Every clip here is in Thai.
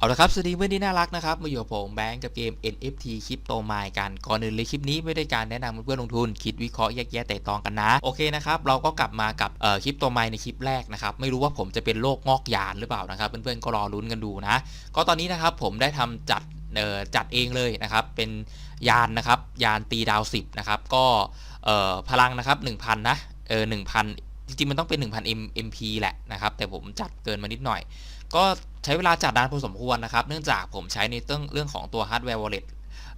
เอาละครับสวัสดีเพื่อนที่น่ารักนะครับ มาอยู่กับผมแบงก์กับเกม NFT คริปโตมายกัน ก่อนอื่นเลยคลิปนี้ไม่ได้การแนะนำเพื่อนๆลงทุน คิดวิเคราะห์แยกแยะแต่ตองกันนะ โอเคนะครับ เราก็กลับมากับเอ่อคริปโตมายในคลิปแรกนะครับ ไม่รู้ว่าผมจะเป็นโรคงอกยานหรือเปล่านะครับ เพื่อนๆก็รอลุ้นกันดูนะ ก็ตอนนี้นะครับผมได้ทำจัดเอ่อจัดเองเลยนะครับ เป็นยานนะครับยานตีดาว 10นะครับก็เอ่อพลังนะครับ1,000นะเออ1,000จริงๆมันต้องเป็น 1,000 MP แหละนะครับแต่ผมจัดเกินมานิดหน่อย ก็ ช้เวลาจัดนานพอสมควรนะครับ เนื่องจากผมใช้ในเรื่องเรื่องของตัวฮาร์ดแวร์วอลเล็ต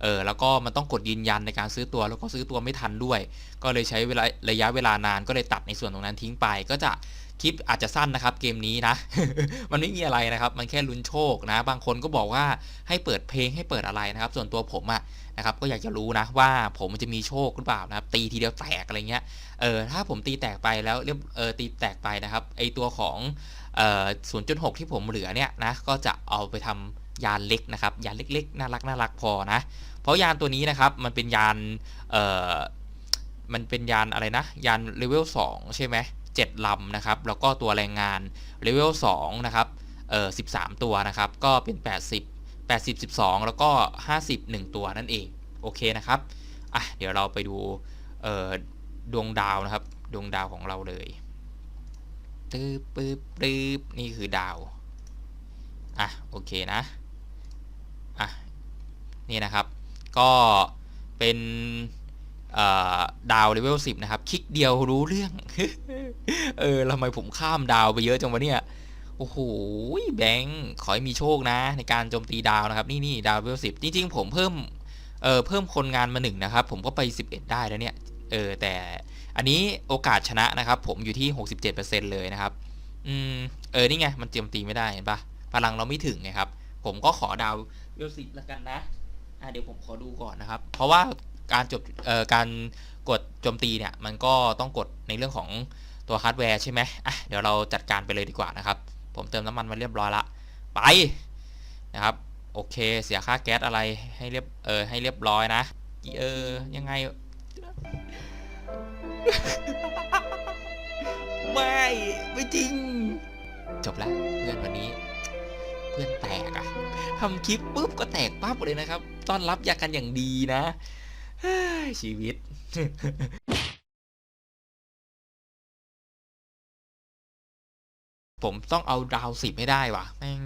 เออแล้วก็มันต้องกดยืนยันในการซื้อตัวแล้วก็ซื้อตัวไม่ทันด้วย ก็เลยใช้เวลาระยะเวลานานก็เลยตัดในส่วนตรงนั้นทิ้งไป ก็จะ คลิปอาจจะสั้นนะครับเกมนี้นะ มันไม่มีอะไรนะครับ มันแค่ลุ้นโชคนะ บางคนก็บอกว่าให้เปิดเพลงให้เปิดอะไรนะครับ ส่วนตัวผมอะนะครับก็อยากจะรู้นะว่าผมมันจะมีโชคหรือเปล่านะครับ ตีทีเดียวแตกอะไรเงี้ยเออถ้าผมตีแตกไปแล้วเรียบเออตีแตกไปนะครับไอตัวของเอ่อ0.6ที่ผมเหลือเนี่ยนะก็จะเอาไปทำยานเล็กนะครับยานเล็ก ๆ น่ารักน่ารักพอนะ เพราะยานตัวนี้นะครับมันเป็นยานเอ่อมันเป็นยานอะไรนะ ยานเลเวล2ใช่ไหม 7ลำนะครับ แล้วก็ตัวแรงงานเลเวล2นะครับ เอ่อ 13 ตัวนะครับ ก็เป็น 80 80 12 แล้วก็ 50 1 ตัวนั่นเอง โอเคนะครับ อะ เดี๋ยวเราไปดู เอ่อ ดวงดาวนะครับ ดวงดาวของเราเลยตืบปื๊บปื๊บนี่คือดาว อะ โอเคนะ อะ นี่นะครับ ก็เป็น ดาวเลเวล10นะครับ คลิกเดียวรู้เรื่อง เออทำไมผมข้ามดาวไปเยอะจังวะเนี่ย โอ้โห แบงค์ขอให้มีโชคนะ ในการโจมตีดาวนะครับ นี่นี่ดาวเลเวล10จริง ๆ ผมเพิ่ม เออเพิ่มคนงานมาหนึ่งนะครับ ผมก็ไป 11 ได้แล้วเนี่ย เออ แต่อันนี้โอกาสชนะนะครับ ผมอยู่ที่ 67%เลยนะครับ อืม เออ นี่ไง มันเจียมตีไม่ได้เห็นปะพลังเราไม่ถึงไงครับ ผมก็ขอดาวเลเวลสิบละกันนะ อะเดี๋ยวผมขอดูก่อนนะครับ เพราะว่า การจบเอ่อการกดโจมตีเนี่ยมันก็ต้องกดในเรื่องของตัวฮาร์ดแวร์ใช่ไหมอะเดี๋ยวเราจัดการไปเลยดีกว่านะครับ ผมเติมน้ำมันมาเรียบร้อยละ ไปนะครับ โอเค เสียค่าแก๊สอะไรให้เรียบเออให้เรียบร้อยนะ เออยังไง ไม่ไม่จริง จบแล้วเพื่อนวันนี้ เพื่อนแตกอะทำคลิปปุ๊บก็แตกปั๊บเลยนะครับ ต้อนรับยากันอย่างดีนะ ชีวิตผมต้องเอาดาวสิบให้ได้วะแม่ง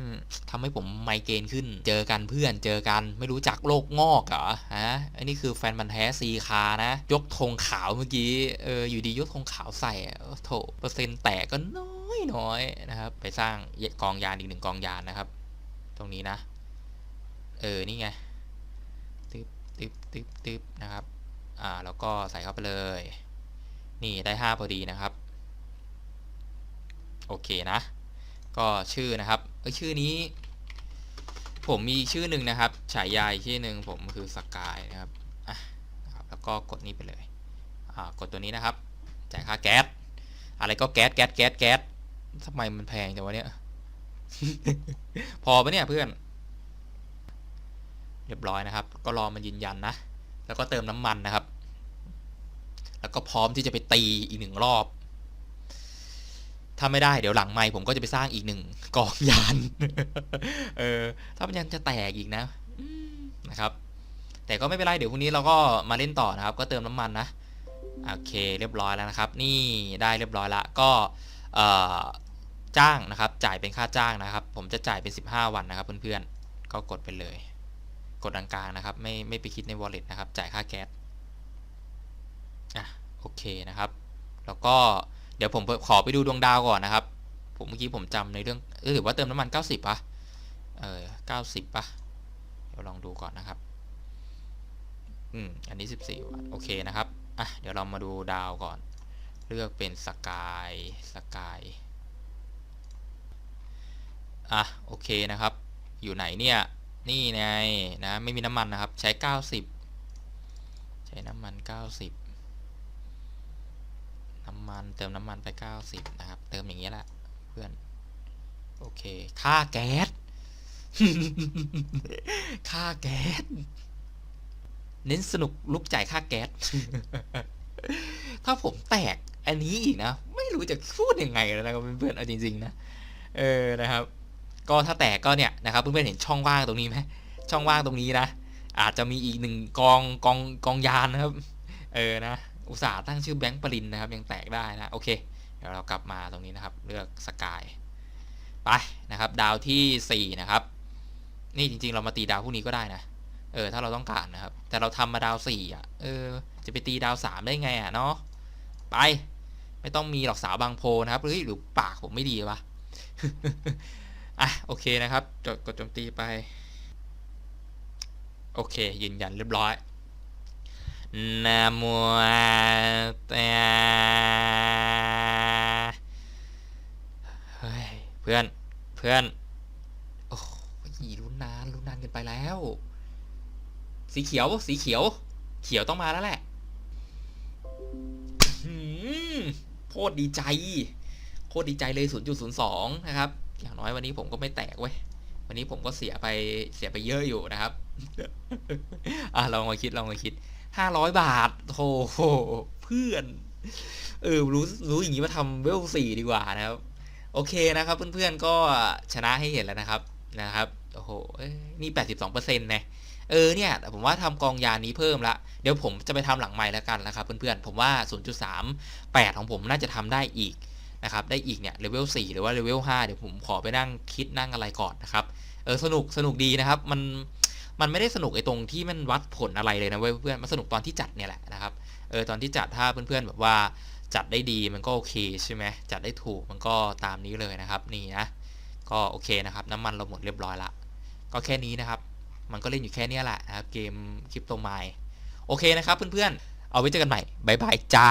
ทำให้ผมไมเกรนขึ้น เจอกันเพื่อนเจอกันไม่รู้จักโลกงอกเหรอฮะอันนี้คือแฟนมันแท้ซีคานะ ยกธงขาวเมื่อกี้เอออยู่ดียกธงขาวใส่โถเปอร์เซ็นต์แตกก็น้อยน้อยนะครับ ไปสร้างกองยานอีกหนึ่งกองยานนะครับ ตรงนี้นะ เออนี่ไง ตึ๊บตึ๊บตึ๊บนะครับ อ่า แล้วก็ใส่เข้าไปเลย นี่ได้ห้าพอดีนะครับ โอเคนะ ก็ชื่อนะครับเออชื่อนี้ ผมมีชื่อหนึ่งนะครับ ฉายาอีกชื่อหนึ่งผมคือสกายนะครับ อะนะครับแล้วก็กดนี้ไปเลย อ่า กดตัวนี้นะครับ จ่ายค่าแก๊ส อะไรก็แก๊ส แก๊ส แก๊ส แก๊สทำไมมันแพงจังวะเนี่ย พอปะเนี่ยเพื่อน เรียบร้อยนะครับ ก็รอมันยืนยันนะ แล้วก็เติมน้ำมันนะครับ แล้วก็พร้อมที่จะไปตีอีกหนึ่งรอบ ถ้าไม่ได้เดี๋ยวหลังไม่ผมก็จะไปสร้างอีกหนึ่งกองยาน เออ ถ้ามันยังจะแตกอีกนะนะครับ แต่ก็ไม่เป็นไรเดี๋ยวพรุ่งนี้เราก็มาเล่นต่อนะครับ ก็เติมน้ำมันนะโอเคเรียบร้อยแล้วนะครับ นี่ได้เรียบร้อยละก็จ้างนะครับ จ่ายเป็นค่าจ้างนะครับ ผมจะจ่ายเป็น 15 วันนะครับ เพื่อนๆก็กดไปเลย กดกลางๆนะครับ ไม่ไม่ไปคิดใน wallet นะครับ จ่ายค่าแก๊สอะโอเคนะครับ แล้วก็เดี๋ยวผมขอไปดูดวงดาวก่อนนะครับ ผมเมื่อกี้ผมจำในเรื่องเออหรือว่าเติมน้ำมัน 90ป่ะเออ90ป่ะเดี๋ยวลองดูก่อนนะครับอืมอันนี้ 14วันโอเคนะครับอะเดี๋ยวเรามาดูดาวก่อน เลือกเป็นสกายสกายอะโอเคนะครับ อยู่ไหนเนี่ย นี่ไงนะ ไม่มีน้ำมันนะครับ ใช้ 90 ใช้น้ำมัน 90 น้ำมันเติมน้ำมันไป 90 นะครับ เติมอย่างนี้แหละเพื่อน โอเค ค่าแก๊ส ค่าแก๊ส เน้นสนุกลุกจ่ายค่าแก๊ส ถ้าผมแตกอันนี้อีกนะ ไม่รู้จะพูดยังไงแล้วนะครับเพื่อนๆเอาจริง ๆ นะ เออนะครับ ก็ถ้าแตกก็เนี่ยนะครับเพื่อนๆเห็นช่องว่างตรงนี้ไหมช่องว่างตรงนี้นะ อาจจะมีอีกหนึ่งกองกองกองยานนะครับ เออนะ อุตส่าห์ตั้งชื่อแบงค์ปรินนะครับ ยังแตกได้นะโอเค เดี๋ยวเรากลับมาตรงนี้นะครับ เลือกสกายไปนะครับ ดาวที่ 4 นะครับ นี่จริง ๆ เรามาตีดาวพวกนี้ก็ได้นะเออถ้าเราต้องการนะครับ แต่เราทำมาดาวสี่อะเออจะไปตีดาวสามได้ไงอะเนาะไป ไม่ต้องมีหรอกสาวบางโพนะครับเฮ้ยหรือปากผมไม่ดีวะ อะโอเคนะครับจดกดโจมตีไป โอเค ยืนยันเรียบร้อยนะโมตาเฮ้ยเพื่อนเพื่อน โอ้ยลุ้นนานลุ้นนานกันไปแล้ว สีเขียวสีเขียว เขียวต้องมาแล้วแหละโคตรดีใจ โคตรดีใจเลย 0.02 นะครับ อย่างน้อยวันนี้ผมก็ไม่แตกเว้ยวันนี้ผมก็เสียไปเสียไปเยอะอยู่นะครับ อะลองมาคิดลองมาคิด500บาทโธ่เพื่อน เออรู้รู้อย่างนี้มาทำเวลสี่ดีกว่านะครับ โอเคนะครับ เพื่อนๆก็ชนะให้เห็นแล้วนะครับนะครับโอ้โหนี่แปดสิบสองเปอ้ยนี่82%นะเออเนี่ยแต่ผมว่าทำกองยานี้เพิ่มละเดี๋ยวผมจะไปทำหลังใหม่แล้วกันนะครับเพื่อนๆผมว่า 0.38 ของผมน่าจะทำได้อีก นะครับ ได้อีกเนี่ยเลเวล4หรือว่าเลเวล5เดี๋ยวผมขอไปนั่งคิดนั่งอะไรก่อนนะครับ เออสนุกสนุกดีนะครับ มันมันไม่ได้สนุกไอ้ตรงที่มันวัดผลอะไรเลยนะเว้ยเพื่อนมันสนุกตอนที่จัดเนี่ยแหละนะครับ เออตอนที่จัดถ้าเพื่อนๆแบบว่าจัดได้ดีมันก็โอเคใช่ไหมจัดได้ถูกมันก็ตามนี้เลยนะครับนี่นะก็โอเคนะครับน้ำมันเราหมดเรียบร้อยละก็แค่นี้นะครับ มันก็เล่นอยู่แค่นี้แหละนะครับเกมคริปโตไมล์โอเคนะครับเพื่อนๆ เอาไว้เจอกันใหม่ บ๊ายบายจ้า